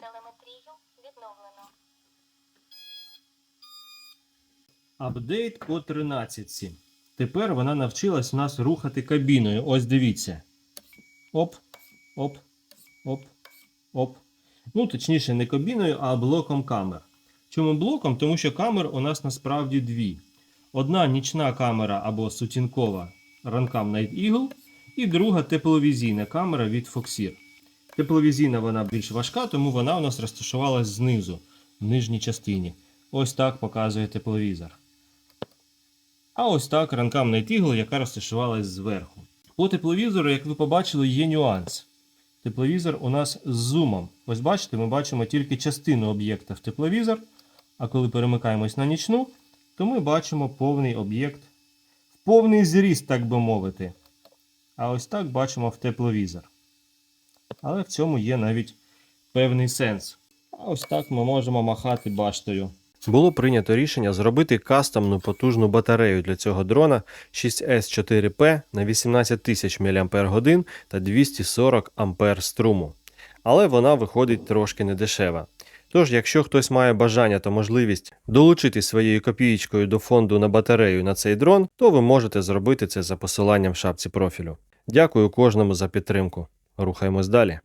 Телеметрію відновлено. Апдейт по 13. Тепер вона навчилась нас рухати кабіною. Ось дивіться. Оп, оп, оп, оп. Ну, точніше, не кабіною, а блоком камер. Чому блоком? Тому що камер у нас насправді дві. Одна нічна камера або сутінкова Runcam Night Eagle, і друга тепловізійна камера від Foxeer. Тепловізійна вона більш важка, тому вона у нас розташувалась знизу, в нижній частині. Ось так показує тепловізор. А ось так ранкам Night яка розташувалась зверху. По тепловізору, як ви побачили, є нюанс. Тепловізор у нас з зумом. Ось бачите, ми бачимо тільки частину об'єкта в тепловізор, а коли перемикаємось на нічну, то ми бачимо повний об'єкт в повний зріст, так би мовити. А ось так бачимо в тепловізор. Але в цьому є навіть певний сенс. А ось так ми можемо махати баштою. Було прийнято рішення зробити кастомну потужну батарею для цього дрона 6S4P на 18 тисяч мАч та 240 А струму. Але вона виходить трошки недешева. Тож, якщо хтось має бажання та можливість долучити своєю копієчкою до фонду на батарею на цей дрон, то ви можете зробити це за посиланням в шапці профілю. Дякую кожному за підтримку. Рухаємось далі.